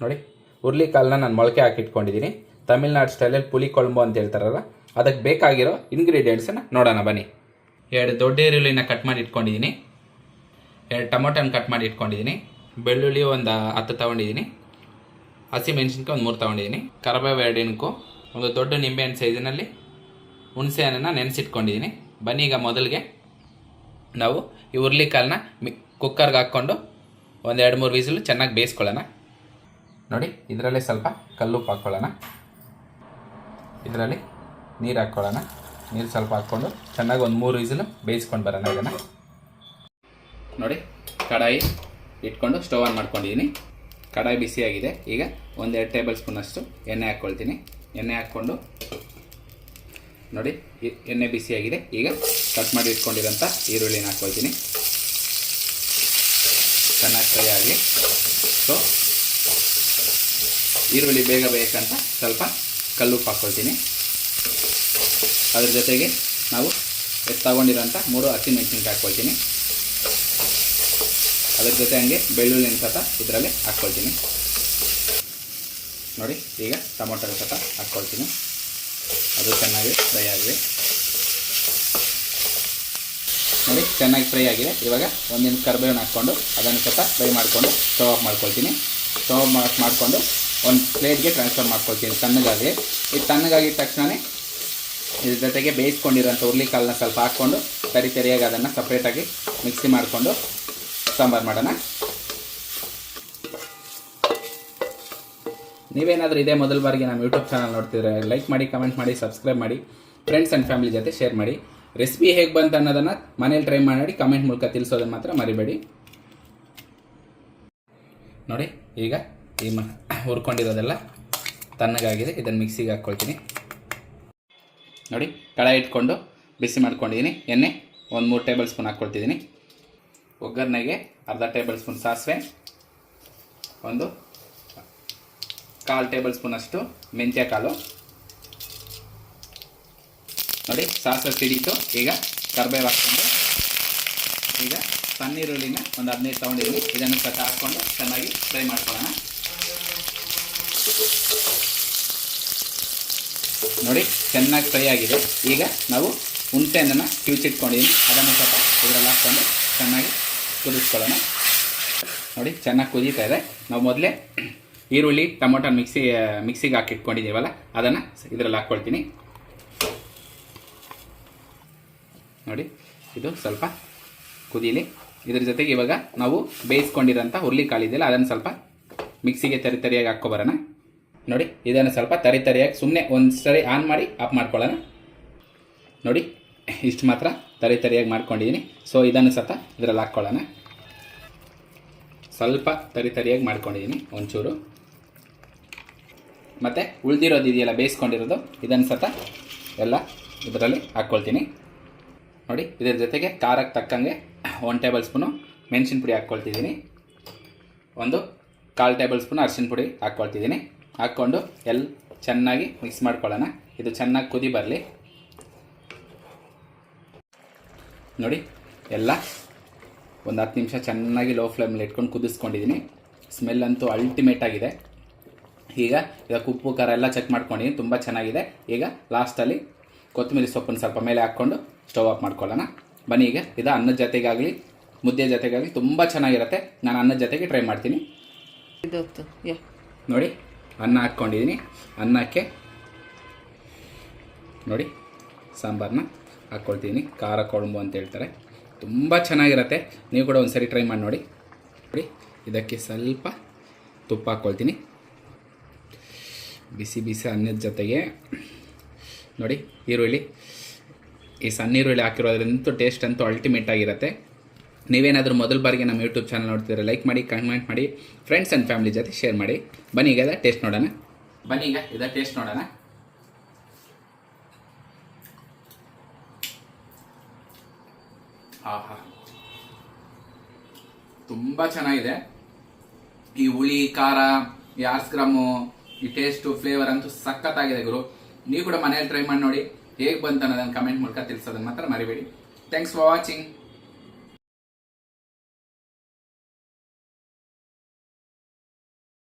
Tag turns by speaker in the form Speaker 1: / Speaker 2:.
Speaker 1: ನೋಡಿ ಹುರ್ಲಿಕಾಳನ್ನ ನಾನು ಮೊಳಕೆ ಹಾಕಿಟ್ಕೊಂಡಿದ್ದೀನಿ ತಮಿಳ್ನಾಡು ಸ್ಟೈಲಲ್ಲಿ ಪುಲಿ ಕೊಳಂಬು ಅಂತ ಹೇಳ್ತಾರಲ್ಲ ಅದಕ್ಕೆ ಬೇಕಾಗಿರೋ ಇಂಗ್ರೀಡಿಯೆಂಟ್ಸನ್ನು ನೋಡೋಣ, ಬನ್ನಿ. ಎರಡು ದೊಡ್ಡ ಈರುಳ್ಳಿನ ಕಟ್ ಮಾಡಿ ಇಟ್ಕೊಂಡಿದ್ದೀನಿ ಎರಡು ಟೊಮೊಟೊನ ಕಟ್ ಮಾಡಿ ಇಟ್ಕೊಂಡಿದ್ದೀನಿ ಬೆಳ್ಳುಳ್ಳಿ ಒಂದು ಹತ್ತು ತೊಗೊಂಡಿದ್ದೀನಿ ಹಸಿ ಮೆಣಸಿನ್ಕಾಯಿ ಒಂದು ಮೂರು ತೊಗೊಂಡಿದ್ದೀನಿ ಕರಬೇವು ಎರಡು ಇಣಕು ಒಂದು ದೊಡ್ಡ ನಿಂಬೆಹಣ್ಣು ಸೈಜಿನಲ್ಲಿ ಹುಣಸೆ ಹಣ್ಣನ್ನು ನೆನೆಸಿಟ್ಕೊಂಡಿದ್ದೀನಿ ಬನ್ನಿ ಈಗ ಮೊದಲಿಗೆ ನಾವು ಈ ಹುರ್ಲಿಕಾಲನ್ನ ಮಿ ಕುಕ್ಕರ್ಗೆ ಹಾಕ್ಕೊಂಡು ಒಂದು ಎರಡು ಮೂರು ವಿಸಿಲು ಚೆನ್ನಾಗಿ ಬೇಯಿಸ್ಕೊಳ್ಳೋಣ. ನೋಡಿ, ಇದರಲ್ಲೇ ಸ್ವಲ್ಪ ಕಲ್ಲುಪ್ಪು ಹಾಕ್ಕೊಳ್ಳೋಣ ಇದರಲ್ಲಿ ನೀರು ಹಾಕ್ಕೊಳ್ಳೋಣ ನೀರು ಸ್ವಲ್ಪ ಹಾಕ್ಕೊಂಡು ಚೆನ್ನಾಗಿ ಒಂದು ಮೂರು ಈಸಲು ಬೇಯಿಸ್ಕೊಂಡು ಬರೋಣ ಇದನ್ನು. ನೋಡಿ, ಕಡಾಯಿ ಇಟ್ಕೊಂಡು ಸ್ಟವ್ ಆನ್ ಮಾಡ್ಕೊಂಡಿದ್ದೀನಿ ಕಡಾಯಿ ಬಿಸಿಯಾಗಿದೆ ಈಗ ಒಂದೆರಡು ಟೇಬಲ್ ಸ್ಪೂನಷ್ಟು ಎಣ್ಣೆ ಹಾಕ್ಕೊಳ್ತೀನಿ ಎಣ್ಣೆ ಹಾಕ್ಕೊಂಡು ನೋಡಿ ಎಣ್ಣೆ ಬಿಸಿಯಾಗಿದೆ ಈಗ ಕಟ್ ಮಾಡಿ ಇಟ್ಕೊಂಡಿರೋಂಥ ಈರುಳ್ಳಿನ ಹಾಕ್ಕೊಳ್ತೀನಿ ಚೆನ್ನಾಗಿ ಫ್ರೈ ಆಗಲಿ. ಸೊ ಈರುಳ್ಳಿ ಬೇಗ ಬೇಕಂತ ಸ್ವಲ್ಪ ಕಲ್ಲುಪ್ಪು ಹಾಕ್ಕೊಳ್ತೀನಿ. ಅದ್ರ ಜೊತೆಗೆ ನಾವು ತಗೊಂಡಿರೋಂಥ ಮೂರು ಹಸಿಮೆಣಸಿನ್ಕಾಯಿ ಹಾಕ್ಕೊಳ್ತೀನಿ. ಅದ್ರ ಜೊತೆ ಹಂಗೆ ಬೆಳ್ಳುಳ್ಳಿನ ಸತ ಇದರಲ್ಲಿ ಹಾಕ್ಕೊಳ್ತೀನಿ. ನೋಡಿ, ಈಗ ಟೊಮೊಟೊ ಸತ ಹಾಕ್ಕೊಳ್ತೀನಿ. ಅದು ಚೆನ್ನಾಗಿ ಫ್ರೈ ಆಗಿದೆ. ನೋಡಿ, ಚೆನ್ನಾಗಿ ಫ್ರೈ ಆಗಿದೆ. ಇವಾಗ ಒಂದಿನ ಕರ್ಬೇವನ್ನ ಹಾಕ್ಕೊಂಡು ಅದನ್ನು ಸತ ಫ್ರೈ ಮಾಡಿಕೊಂಡು ಸ್ಟವ್ ಆಫ್ ಮಾಡ್ಕೊಳ್ತೀನಿ. ಸ್ಟವ್ ಆಫ್ ಮಾಡಿಕೊಂಡು ಒಂದು ಪ್ಲೇಟ್ಗೆ ಟ್ರಾನ್ಸ್ಫರ್ ಮಾಡ್ಕೊಳ್ತೀನಿ, ತಣ್ಣಗಾಗಿ. ಇದು ತಣ್ಣಗಾಗಿದ ತಕ್ಷಣವೇ ಇದ್ರ ಜೊತೆಗೆ ಬೇಯಿಸ್ಕೊಂಡಿರೋಂಥ ಹುರ್ಲಿಕಾಳನ್ನ ಸ್ವಲ್ಪ ಹಾಕ್ಕೊಂಡು ತರಿ ತರಿಯಾಗಿ ಅದನ್ನು ಸಪ್ರೇಟಾಗಿ ಮಿಕ್ಸಿ ಮಾಡಿಕೊಂಡು ಸಾಂಬಾರು ಮಾಡೋಣ. ನೀವೇನಾದರೂ ಇದೇ ಮೊದಲ ಬಾರಿಗೆ ನಮ್ಮ ಯೂಟ್ಯೂಬ್ ಚಾನಲ್ ನೋಡ್ತಿದ್ರೆ ಲೈಕ್ ಮಾಡಿ ಕಮೆಂಟ್ ಮಾಡಿ ಸಬ್ಸ್ಕ್ರೈಬ್ ಮಾಡಿ ಫ್ರೆಂಡ್ಸ್ ಆ್ಯಂಡ್ ಫ್ಯಾಮಿಲಿ ಜೊತೆ ಶೇರ್ ಮಾಡಿ. ರೆಸಿಪಿ ಹೇಗೆ ಬಂತು ಅನ್ನೋದನ್ನು ಮನೇಲಿ ಟ್ರೈ ಮಾಡಿ ಕಮೆಂಟ್ ಮೂಲಕ ತಿಳಿಸೋದನ್ನು ಮಾತ್ರ ಮರಿಬೇಡಿ. ನೋಡಿ, ಈಗ ಈ ಮ, ಹುರ್ಕೊಂಡಿರೋದೆಲ್ಲ ತಣ್ಣಗಾಗಿದೆ. ಇದನ್ನು ಮಿಕ್ಸಿಗೆ ಹಾಕ್ಕೊಳ್ತೀನಿ. ನೋಡಿ ಕಳೆ ಇಟ್ಕೊಂಡು ಬಿಸಿ ಮಾಡ್ಕೊಂಡಿದ್ದೀನಿ. ಎಣ್ಣೆ ಒಂದು ಮೂರು ಟೇಬಲ್ ಸ್ಪೂನ್ ಹಾಕ್ಕೊಳ್ತಿದ್ದೀನಿ. ಒಗ್ಗರಣೆಗೆ ಅರ್ಧ ಟೇಬಲ್ ಸ್ಪೂನ್ ಸಾಸಿವೆ, ಒಂದು ಕಾಲು ಟೇಬಲ್ ಸ್ಪೂನ್ ಅಷ್ಟು ಮೆಂತ್ಯ ಕಾಳು ನೋಡಿ, ಸಾಸಿವೆ ಸಿಡಿತು. ಈಗ ಕರ್ಬೇವು ಹಾಕ್ಕೊಂಡು, ಈಗ ಸಣ್ಣ ಈರುಳ್ಳಿನ ಒಂದು ಹದಿನೈದು ತೊಗೊಂಡಿದ್ದೀನಿ. ಇದನ್ನು ಸ್ವಲ್ಪ ಹಾಕ್ಕೊಂಡು ಚೆನ್ನಾಗಿ ಫ್ರೈ ಮಾಡ್ಕೊಳ್ಳೋಣ. ನೋಡಿ, ಚೆನ್ನಾಗಿ ಫ್ರೈ ಆಗಿದೆ. ಈಗ ನಾವು ಹುಣಸೆ ಹಣ್ಣನ್ನು ಕಿವುಚಿಟ್ಕೊಂಡಿದ್ದೀನಿ ಅದನ್ನು ಸ್ವಲ್ಪ ಇದರಲ್ಲಿ ಹಾಕ್ಕೊಂಡು ಚೆನ್ನಾಗಿ ಕುದಿಸ್ಕೊಳ್ಳೋಣ. ನೋಡಿ, ಚೆನ್ನಾಗಿ ಕುದೀತಾ ಇದೆ. ನಾವು ಮೊದಲೇ ಈರುಳ್ಳಿ, ಟೊಮೊಟೊ ಮಿಕ್ಸಿ ಮಿಕ್ಸಿಗೆ ಹಾಕಿಟ್ಕೊಂಡಿದ್ದೀವಲ್ಲ, ಅದನ್ನು ಇದರಲ್ಲಿ ಹಾಕ್ಕೊಳ್ತೀನಿ. ನೋಡಿ, ಇದು ಸ್ವಲ್ಪ ಕುದೀಲಿ. ಇದ್ರ ಜೊತೆಗೆ ಇವಾಗ ನಾವು ಬೇಯಿಸ್ಕೊಂಡಿರೋಂಥ ಹುರ್ಲಿಕಾಳು ಇದೆಯಲ್ಲ, ಅದನ್ನು ಸ್ವಲ್ಪ ಮಿಕ್ಸಿಗೆ ತರಿ ತರಿಯಾಗಿ ಹಾಕ್ಕೊಬರೋಣ. ನೋಡಿ, ಇದನ್ನು ಸ್ವಲ್ಪ ತರಿ ತರಿಯಾಗಿ ಸುಮ್ಮನೆ ಒಂದು ಸರಿ ಆನ್ ಮಾಡಿ ಆಫ್ ಮಾಡ್ಕೊಳ್ಳೋಣ. ನೋಡಿ, ಇಷ್ಟು ಮಾತ್ರ ತರಿ ತರಿಯಾಗಿ ಮಾಡ್ಕೊಂಡಿದ್ದೀನಿ ಸೊ ಇದನ್ನು ಸತ ಇದರಲ್ಲಿ ಹಾಕ್ಕೊಳ್ಳೋಣ. ಸ್ವಲ್ಪ ತರಿ ತರಿಯಾಗಿ ಮಾಡ್ಕೊಂಡಿದ್ದೀನಿ ಒಂಚೂರು. ಮತ್ತು ಉಳ್ದಿರೋದು ಇದೆಯಲ್ಲ, ಬೇಯಿಸ್ಕೊಂಡಿರೋದು, ಇದನ್ನು ಸತ ಎಲ್ಲ ಇದರಲ್ಲಿ ಹಾಕ್ಕೊಳ್ತೀನಿ. ನೋಡಿ, ಇದರ ಜೊತೆಗೆ ಖಾರಕ್ಕೆ ತಕ್ಕಂಗೆ ಒನ್ ಟೇಬಲ್ ಸ್ಪೂನು ಮೆಣಸಿನ ಪುಡಿ ಹಾಕ್ಕೊಳ್ತಿದ್ದೀನಿ ಒಂದು ಕಾಲು ಟೇಬಲ್ ಸ್ಪೂನ್ ಅರಿಶಿನ ಪುಡಿ ಹಾಕ್ಕೊಳ್ತಿದ್ದೀನಿ ಹಾಕ್ಕೊಂಡು ಎಲ್ಲ ಚೆನ್ನಾಗಿ ಮಿಕ್ಸ್ ಮಾಡ್ಕೊಳ್ಳೋಣ. ಇದು ಚೆನ್ನಾಗಿ ಕುದಿ ಬರಲಿ. ನೋಡಿ ಎಲ್ಲ ಒಂದು ಹತ್ತು ನಿಮಿಷ ಚೆನ್ನಾಗಿ ಲೋ ಫ್ಲೇಮಲ್ಲಿ ಇಟ್ಕೊಂಡು ಕುದಿಸ್ಕೊಂಡಿದ್ದೀನಿ ಸ್ಮೆಲ್ ಅಂತೂ ಅಲ್ಟಿಮೇಟ್ ಆಗಿದೆ. ಈಗ ಇದಕ್ಕೆ ಉಪ್ಪು ಖಾರ ಎಲ್ಲ ಚೆಕ್ ಮಾಡ್ಕೊಂಡಿದ್ದೀನಿ ತುಂಬ ಚೆನ್ನಾಗಿದೆ. ಈಗ ಲಾಸ್ಟಲ್ಲಿ ಕೊತ್ತಂಬರಿ ಸೊಪ್ಪನ್ನು ಸ್ವಲ್ಪ ಮೇಲೆ ಹಾಕ್ಕೊಂಡು ಸ್ಟವ್ ಆಫ್ ಮಾಡ್ಕೊಳ್ಳೋಣ. ಬನ್ನಿ ಈಗ ಇದು ಅನ್ನದ ಜೊತೆಗಾಗಲಿ ಮುದ್ದೆ ಜೊತೆಗಾಗಲಿ ತುಂಬ ಚೆನ್ನಾಗಿರುತ್ತೆ. ನಾನು ಅನ್ನದ ಜೊತೆಗೆ ಟ್ರೈ ಮಾಡ್ತೀನಿ. ನೋಡಿ ಅನ್ನ ಹಾಕ್ಕೊಂಡಿದ್ದೀನಿ ಅನ್ನಕ್ಕೆ ನೋಡಿ ಸಾಂಬಾರನ್ನ ಹಾಕ್ಕೊಳ್ತೀನಿ ಖಾರ, ಕೊಳಂಬು ಅಂತ ಹೇಳ್ತಾರೆ. ತುಂಬ ಚೆನ್ನಾಗಿರುತ್ತೆ. ನೀವು ಕೂಡ ಒಂದ್ಸರಿ ಟ್ರೈ ಮಾಡಿ ನೋಡಿ. ನೋಡಿ, ಇದಕ್ಕೆ ಸ್ವಲ್ಪ ತುಪ್ಪ ಹಾಕ್ಕೊಳ್ತೀನಿ ಬಿಸಿ ಬಿಸಿ ಅನ್ನದ ಜೊತೆಗೆ ನೋಡಿ, ಈರುಳ್ಳಿ. ಈ ಸಣ್ಣ ಈರುಳ್ಳಿ ಹಾಕಿರೋದ್ರಂತೂ ಟೇಸ್ಟ್ ಅಂತೂ ಅಲ್ಟಿಮೇಟ್ ಆಗಿರುತ್ತೆ. ನೀವೇನಾದರೂ ಮೊದಲ ಬಾರಿಗೆ ನಮ್ಮ ಯೂಟ್ಯೂಬ್ ಚಾನಲ್ ನೋಡ್ತಿದ್ರೆ ಲೈಕ್ ಮಾಡಿ ಕಮೆಂಟ್ ಮಾಡಿ ಫ್ರೆಂಡ್ಸ್ ಆ್ಯಂಡ್ ಫ್ಯಾಮಿಲಿ ಜೊತೆ ಶೇರ್ ಮಾಡಿ. ಬನ್ನಿ ಈಗ ಟೇಸ್ಟ್ ನೋಡೋಣ. ಬನ್ನಿ ಈಗ ಇದ ಟೇಸ್ಟ್ ನೋಡೋಣ. ಆಹಾ. ತುಂಬ ಚೆನ್ನಾಗಿದೆ. ಈ ಹುಳಿ, ಖಾರ, ಈ ಆರ್ಸ್ ಗ್ರಾಮು ಈ ಟೇಸ್ಟು ಫ್ಲೇವರ್ ಅಂತೂ ಸಖತ್ತಾಗಿದೆ ಗುರು. ನೀವು ಕೂಡ ಮನೇಲಿ ಟ್ರೈ ಮಾಡಿ ನೋಡಿ ಹೇಗೆ ಬಂತು ಅನ್ನೋದನ್ನು ಕಮೆಂಟ್ ಮೂಲಕ ತಿಳಿಸೋದನ್ನ ಮಾತ್ರ ಮರಿಬೇಡಿ. Thanks for watching